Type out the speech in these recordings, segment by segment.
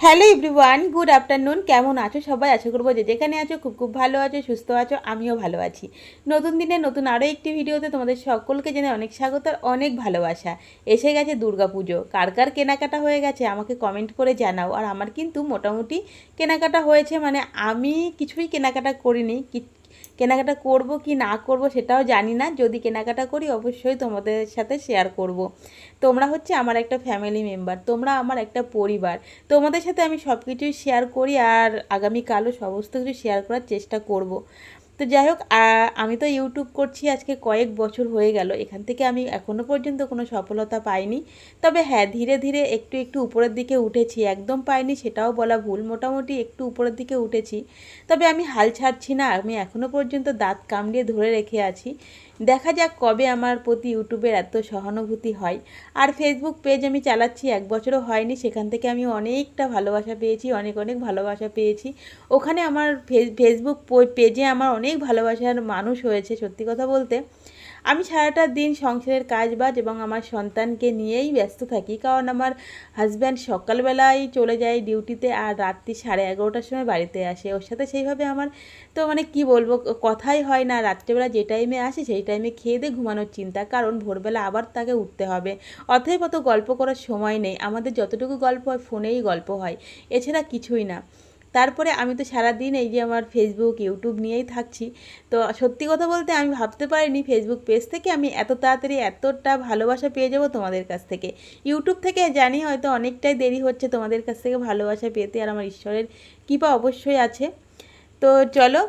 Hello everyone, good afternoon. কেমন আছো সবাই? আশা করব যে যেখানে আছো খুব খুব ভালো আছো, সুস্থ আছো, আমিও ভালো আছি। নতুন দিনে নতুন আরও একটি ভিডিওতে তোমাদের সকলকে জেনে অনেক স্বাগত আর অনেক ভালোবাসা। এসে গেছে দুর্গা পুজো কার কার কেনাকাটা হয়ে গেছে আমাকে কমেন্ট করে জানাও। আর আমার কিন্তু মোটামুটি কেনাকাটা হয়েছে মানে আমি কিছুই কেনাকাটা করিনি কেনাকাটা করব কি না করব সেটাও জানি না। যদি কেনাকাটা করি, অবশ্যই তোমাদের সাথে শেয়ার করব। তোমরা হচ্ছে আমার একটা ফ্যামিলি মেম্বার তোমরা আমার একটা পরিবার। তোমাদের সাথে আমি সব কিছুই শেয়ার করি আর আগামীকালও সমস্ত কিছু শেয়ার করার চেষ্টা করব। তো যাই হোক আমি তো ইউটিউব করছি, আজকে কয়েক বছর হয়ে গেল। এখান থেকে আমি এখনও পর্যন্ত কোনো সফলতা পাইনি। তবে হ্যাঁ ধীরে ধীরে একটু একটু উপরের দিকে উঠেছি। একদম পাইনি, সেটাও বলা ভুল। মোটামুটি একটু উপরের দিকে উঠেছি। তবে আমি হাল ছাড়ছি না। আমি এখনও পর্যন্ত দাঁত কামড়িয়ে ধরে রেখে আছি। দেখা যাক কবে আমার প্রতি ইউটিউবের এত সহানুভূতি হয়। আর ফেসবুক পেজ আমি চালাচ্ছি, এক বছরও হয়নি, সেখান থেকে আমি অনেকটা ভালোবাসা পেয়েছি, অনেক অনেক ভালোবাসা পেয়েছি। ওখানে আমার ফেসবুক পেজে আমার অনেক ভালোবাসার মানুষ হয়েছে, সত্যি কথা বলতে। আমি সারাটা দিন সংসারের কাজ বাজ এবং আমার সন্তানকে নিয়েই ব্যস্ত থাকি, কারণ আমার হাজব্যান্ড সকালবেলায় চলে যায় ডিউটিতে আর রাত্রি সাড়ে এগারোটার সময় বাড়িতে আসে। ওর সাথে সেইভাবে আমার তো মানে কি বলব কথাই হয় না। রাত্রেবেলা যে টাইমে আসে সেই টাইমে খেয়ে দিয়ে ঘুমানোর চিন্তা, কারণ ভোরবেলা আবার তাকে উঠতে হবে। অতএব অত গল্প করার সময় নেই। আমাদের যতটুকু গল্প হয়, ফোনেই গল্প হয়। এছাড়া কিছুই না। তারপরে আমি তো সারাদিন এই যে আমার ফেসবুক ইউটিউব নিয়েই থাকছি। তো সত্যি কথা বলতে আমি ভাবতে পারিনি ফেসবুক পেজ থেকে আমি এত তাড়াতাড়ি এতটা ভালোবাসা পেয়ে যাব তোমাদের কাছ থেকে। ইউটিউব থেকে জানি হয়তো অনেকটাই দেরি হচ্ছে তোমাদের কাছ থেকে ভালোবাসা পেতে আর আমার ঈশ্বরের কৃপা অবশ্যই আছে। তো চলো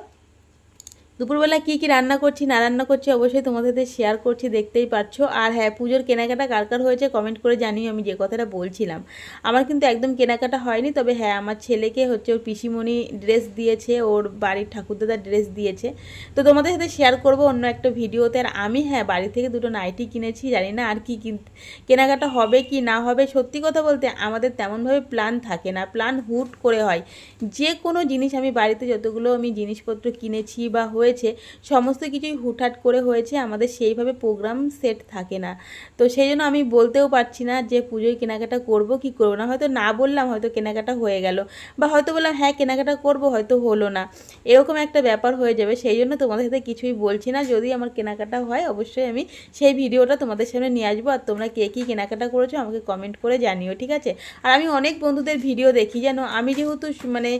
দুপুরবেলা কী কী রান্না করছি, না রান্না করছি অবশ্যই তোমাদের সাথে শেয়ার করছি, দেখতেই পাচ্ছো আর হ্যাঁ পুজোর কেনাকাটা কার কার হয়েছে কমেন্ট করে জানিও, আমি যে কথাটা বলছিলাম। আমার কিন্তু একদম কেনাকাটা হয়নি, তবে হ্যাঁ আমার ছেলেকে হচ্ছে ওর পিসিমণি ড্রেস দিয়েছে, ওর বাড়ির ঠাকুরদাদার ড্রেস দিয়েছে। তো তোমাদের সাথে শেয়ার করব অন্য একটা ভিডিওতে। আর আমি হ্যাঁ বাড়ি থেকে দুটো নাইটি কিনেছি, জানি না আর কি কিন- কেনাকাটা হবে কি না হবে। সত্যি কথা বলতে আমাদের তেমনভাবে প্ল্যান থাকে না প্ল্যান হুট করে হয়। যে কোনো জিনিস আমি বাড়িতে যতগুলো আমি জিনিসপত্র কিনেছি বা হয়েছে, সমস্ত কিছুই হুটহাট করে হয়েছে, আমাদের সেইভাবে প্রোগ্রাম সেট থাকে না। তো সেই জন্য আমি বলতেও পারছি না যে পুজোয় কেনাকাটা করব কি করব না। হয়তো না বললাম হয়তো কেনাকাটা হয়ে গেল, বা হয়তো বললাম হ্যাঁ কেনাকাটা করব, হয়তো হলো না। এরকম একটা ব্যাপার হয়ে যাবে, সেই জন্য তোমাদের সাথে কিছুই বলছি না। যদি আমার কেনাকাটা হয়, অবশ্যই আমি সেই ভিডিওটা তোমাদের সামনে নিয়ে আসব, আর তোমরা কে কী কেনাকাটা করেছ আমাকে কমেন্ট করে জানিও, ঠিক আছে? আর আমি অনেক বন্ধুদের ভিডিও দেখি যেন আমি যেহেতু মানে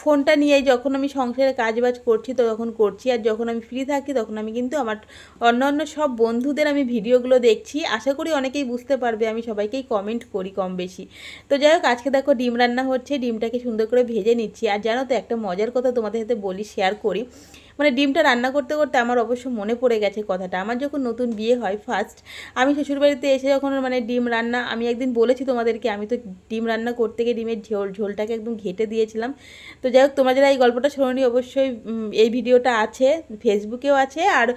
ফোনটা নিয়ে যখন আমি সংসারে কাজ বাজ করছি তো তখন করছি আর যখন আমি ফ্রি থাকি তখন আমি কিন্তু আমার অন্য অন্য সব বন্ধুদের আমি ভিডিওগুলো দেখছি। আশা করি অনেকেই বুঝতে পারবে, আমি সবাইকেই কমেন্ট করি কম বেশি তো যাই হোক, আজকে দেখো ডিম রান্না হচ্ছে, ডিমটাকে সুন্দর করে ভেজে নিচ্ছি। আর জানো তো, একটা মজার কথা তোমাদের সাথে বলি শেয়ার করি। মানে ডিমটা রান্না করতে করতে আমার অবশ্য মনে পড়ে গেছে কথাটা। আমার যখন নতুন বিয়ে হয় ফার্স্ট আমি শ্বশুরবাড়িতে এসে যখন মানে ডিম রান্না, আমি একদিন বলেছি তোমাদেরকে, আমি তো ডিম রান্না করতে গিয়ে ডিমের ঝোল, ঝোলটাকে একদম ঘেটে দিয়েছিলাম। তো যাই হোক, তোমরা যারা এই গল্পটা শোনি অবশ্যই এই ভিডিওটা আছে ফেসবুকেও আছে, আর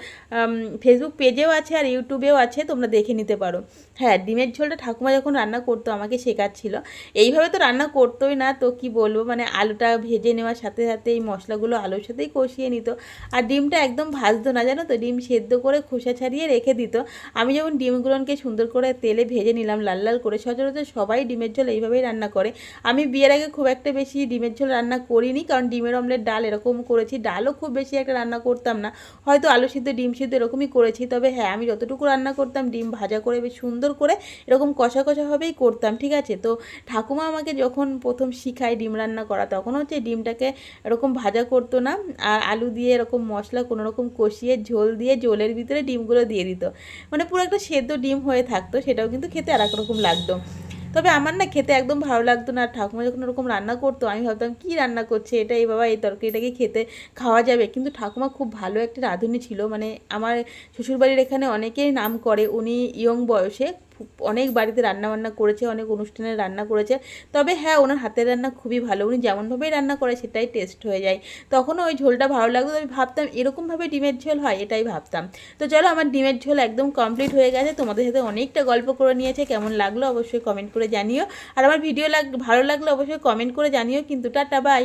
ফেসবুক পেজেও আছে, আর ইউটিউবেও আছে, তোমরা দেখে নিতে পারো। হ্যাঁ ডিমের ঝোলটা ঠাকুমা যখন রান্না করতো, আমাকে শেখাচ্ছিল। এইভাবে তো রান্না করতোই না, তো কি বলব? মানে আলুটা ভেজে নেওয়ার সাথে সাথে এই মশলাগুলো আলুর সাথেই কষিয়ে নিত। আর ডিমটা একদম ভাজতো না, জানো তো? ডিম সেদ্ধ করে খোসা ছাড়িয়ে রেখে দিত। আমি যেমন ডিমগুলোকে সুন্দর করে তেলে ভেজে নিলাম, লাল লাল করে, সচরাচর সবাই ডিমের ঝোল এইভাবেই রান্না করে। আমি বিয়ের আগে খুব একটা বেশি ডিমের ঝোল রান্না করিনি, কারণ ডিমের অমলেট ডাল এরকম করেছি। ডালও খুব বেশি একটা রান্না করতাম না। হয়তো আলু সিদ্ধ, ডিম সিদ্ধ এরকমই করেছি। তবে হ্যাঁ আমি যতটুকু রান্না করতাম, ডিম ভাজা করে বেশ সুন্দর করে এরকম কষা কষাভাবেই করতাম, ঠিক আছে? তো ঠাকুমা আমাকে যখন প্রথম শিখায় ডিম রান্না করা, তখন হচ্ছে ডিমটাকে এরকম ভাজা করতো না, আর আলু দিয়ে এরকম মশলা কোনো রকম কষিয়ে ঝোল দিয়ে ঝোলের ভিতরে ডিমগুলো দিয়ে দিত। মানে পুরো একটা সেদ্ধ ডিম হয়ে থাকতো, সেটাও কিন্তু খেতে আর রকম লাগতো। তবে আমার না খেতে একদম ভালো লাগতো না ঠাকুমা যখন ওরকম রান্না করতো, আমি ভাবতাম, কি রান্না করছে এটা? এই বাবা, এই তরকারিটাকে খেতে খাওয়া যাবে? কিন্তু ঠাকুমা খুব ভালো একটা রাঁধুনি ছিল মানে আমার শ্বশুরবাড়ির এখানে অনেকেই নাম করে, উনি ইয়ং বয়সে অনেক বাড়িতে রান্না বান্না করেছে, অনেক অনুষ্ঠানে রান্না করেছে। তবে হ্যাঁ ওনার হাতের রান্না খুবই ভালো। উনি যেমনভাবেই রান্না করে, সেটাই টেস্ট হয়ে যায়। তখনও ওই ঝোলটা ভালো লাগতো আমি ভাবতাম এরকমভাবে ডিমের ঝোল হয়, এটাই ভাবতাম। তো চলো, আমার ডিমের ঝোল একদম কমপ্লিট হয়ে গেছে। তোমাদের সাথে অনেকটা গল্প করে নিয়েছে, কেমন লাগল অবশ্যই কমেন্ট করে জানিও। আর আমার ভিডিও লাগ, ভালো লাগলে অবশ্যই কমেন্ট করে জানিও। কিন্তু টাটা বাই